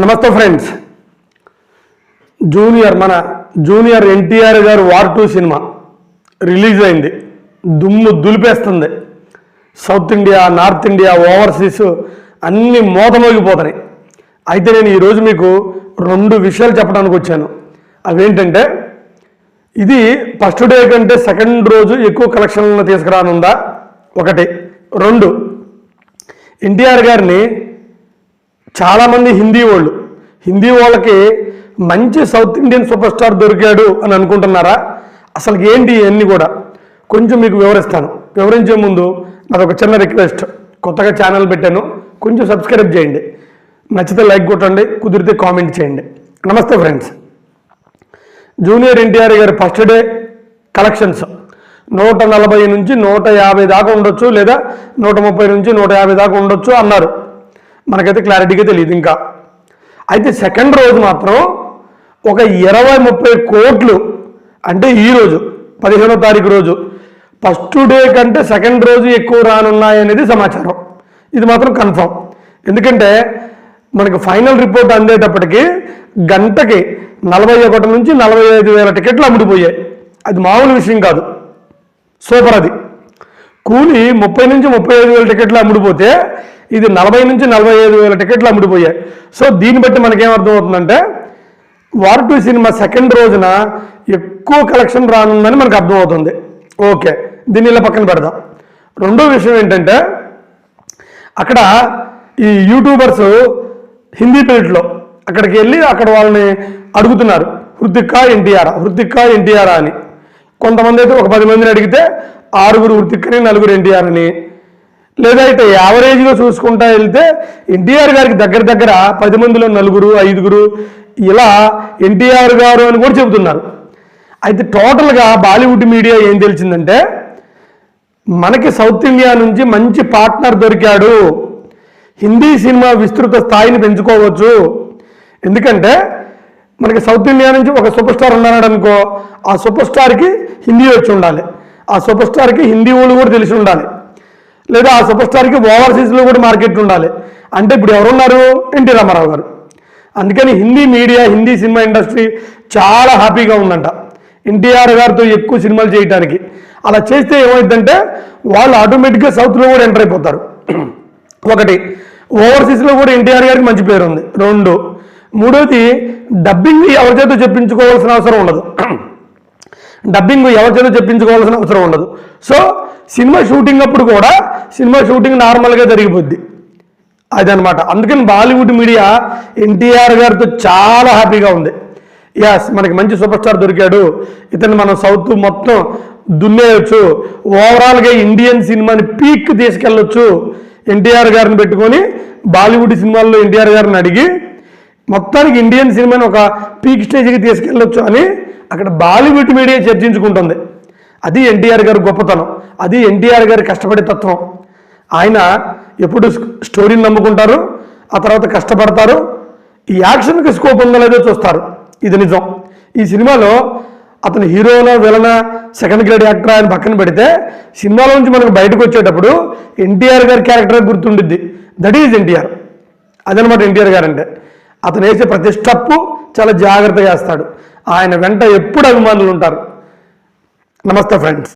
నమస్తే friends. Junior మన junior NTR గారు వార్ టూ సినిమా రిలీజ్ అయింది. దుమ్ము దులిపేస్తుంది. South India north India overseas అన్నీ మోతమోగిపోతున్నాయి. అయితే నేను ఈరోజు మీకు రెండు విషయాలు చెప్పడానికి వచ్చాను. అవేంటంటే ఇది ఫస్ట్ డే కంటే సెకండ్ రోజు ఎక్కువ కలెక్షన్లను తీసుకురానుందా? ఒకటి. రెండు. ఎన్టీఆర్ గారిని చాలామంది హిందీ వాళ్ళు. హిందీ వాళ్ళకి మంచి సౌత్ ఇండియన్ సూపర్ స్టార్ దొరికాడు అని అనుకుంటున్నారా? అసలు ఏంటి ఇవన్నీ కూడా? కొంచెం మీకు వివరిస్తాను. వివరించే ముందు నాదొక చిన్న రిక్వెస్ట్. కొత్తగా ఛానల్ పెట్టాను. కొంచెం సబ్స్క్రైబ్ చేయండి. నచ్చితే లైక్ కొట్టండి. కుదిరితే కామెంట్ చేయండి. నమస్తే ఫ్రెండ్స్. జూనియర్ ఎన్టీఆర్ గారి ఫస్ట్ డే కలెక్షన్స్. నూట నలభై నుంచి నూట యాభై దాకా ఉండొచ్చు లేదా నూట ముప్పై నుంచి నూట యాభై దాకా ఉండొచ్చు అన్నారు. మనకైతే క్లారిటీగా తెలియదు ఇంకా. అయితే సెకండ్ రోజు మాత్రం ఒక ఇరవై ముప్పై కోట్లు అంటే ఈ రోజు పదిహేనో తారీఖు రోజు ఫస్ట్ డే కంటే సెకండ్ రోజు ఎక్కువ రానున్నాయనేది సమాచారం. ఇది మాత్రం కన్ఫర్మ్. ఎందుకంటే మనకు ఫైనల్ రిపోర్ట్ అందేటప్పటికి గంటకి నలభై ఒకటి నుంచి నలభై ఐదు వేల టికెట్లు అమ్ముడిపోయాయి. అది మామూలు విషయం కాదు. సూపర్ అది. కూలి ముప్పై నుంచి ముప్పై ఐదు వేల టికెట్లు అమ్ముడిపోతే ఇది నలభై నుంచి నలభై ఐదు వేల టికెట్లు అమ్ముడిపోయాయి. సో దీన్ని బట్టి మనకేం అర్థమవుతుందంటే వార్ టూ సినిమా సెకండ్ రోజున ఎక్కువ కలెక్షన్ రానుందని మనకు అర్థమవుతుంది. ఓకే దీన్ని ఇలా పక్కన పెడదాం. రెండో విషయం ఏంటంటే అక్కడ ఈ యూట్యూబర్స్ హిందీ పీరియడ్లో అక్కడికి వెళ్ళి అక్కడ వాళ్ళని అడుగుతున్నారు. హృతిక్క ఎన్టీఆర్ హృతిక్క ఎన్టీఆర్ అని. కొంతమంది అయితే ఒక పది మందిని అడిగితే ఆరుగురు హృతిక్కని నలుగురు ఎన్టీఆర్ అని. లేదా యావరేజ్గా చూసుకుంటా వెళ్తే ఎన్టీఆర్ గారికి దగ్గర దగ్గర పది మందిలో నలుగురు ఐదుగురు ఇలా ఎన్టీఆర్ గారు అని కూడా చెబుతున్నారు. అయితే టోటల్గా బాలీవుడ్ మీడియా ఏం తెలిసిందంటే మనకి సౌత్ ఇండియా నుంచి మంచి పార్ట్నర్ దొరికాడు. హిందీ సినిమా విస్తృత స్థాయిని పెంచుకోవచ్చు. ఎందుకంటే మనకి సౌత్ ఇండియా నుంచి ఒక సూపర్ స్టార్ ఉన్నాడు అనుకో ఆ సూపర్ స్టార్కి హిందీ వచ్చి ఉండాలి. ఆ సూపర్ స్టార్కి హిందీ వాళ్ళు కూడా తెలిసి ఉండాలి. లేదా ఆ సూపర్ స్టార్కి ఓవర్సీస్లో కూడా మార్కెట్ ఉండాలి. అంటే ఇప్పుడు ఎవరున్నారు? ఎన్టీ రామారావు గారు. అందుకని Hindi media Hindi cinema industry చాలా హ్యాపీగా ఉందంట. ఎన్టీఆర్ గారితో ఎక్కువ సినిమాలు చేయడానికి అలా చేస్తే ఏమైందంటే వాళ్ళు ఆటోమేటిక్గా సౌత్లో కూడా ఎంటర్ అయిపోతారు. ఒకటి ఓవర్సీస్లో కూడా ఎన్టీఆర్ గారికి మంచి పేరు ఉంది. రెండు మూడోది డబ్బింగ్ ఎవరి చేత చెప్పించుకోవాల్సిన అవసరం ఉండదు. డబ్బింగ్ ఎవరి చేత చెప్పించుకోవాల్సిన అవసరం ఉండదు. సో సినిమా షూటింగ్ అప్పుడు కూడా సినిమా షూటింగ్ నార్మల్గా జరిగిపోద్ది. అదనమాట. అందుకని బాలీవుడ్ మీడియా ఎన్టీఆర్ గారితో చాలా హ్యాపీగా ఉంది. యాస్ మనకి మంచి సూపర్ స్టార్ దొరికాడు. ఇతను మనం సౌత్ మొత్తం దున్నేయచ్చు. ఓవరాల్గా ఇండియన్ సినిమాని పీక్ తీసుకెళ్ళొచ్చు. ఎన్టీఆర్ గారిని పెట్టుకొని బాలీవుడ్ సినిమాల్లో ఎన్టీఆర్ గారిని అడిగి మొత్తానికి ఇండియన్ సినిమాని ఒక పీక్ స్టేజ్కి తీసుకెళ్ళొచ్చు అని అక్కడ బాలీవుడ్ మీడియా చర్చించుకుంటుంది. అది ఎన్టీఆర్ గారి గొప్పతనం. అది ఎన్టీఆర్ గారి కష్టపడే తత్వం. ఆయన ఎప్పుడు స్టోరీని నమ్ముకుంటారు ఆ తర్వాత కష్టపడతారు ఈ యాక్షన్కి స్కోప్ ఉందో లేదో చూస్తారు. ఇది నిజం. ఈ సినిమాలో అతను హీరోనా విలనా సెకండ్ గ్రేడ్ యాక్టర్ ఆయన పక్కన పెడితే సినిమాలో నుంచి మనకు బయటకు వచ్చేటప్పుడు ఎన్టీఆర్ గారి క్యారెక్టర్ గుర్తుండిద్ది. That is NTR. అదనమాట ఎన్టీఆర్ గారు అంటే అతను వేసే ప్రతి స్టెప్ చాలా జాగ్రత్తగా వేస్తాడు. ఆయన వెంట ఎప్పుడు అభిమానులు ఉంటారు. నమస్తే ఫ్రెండ్స్.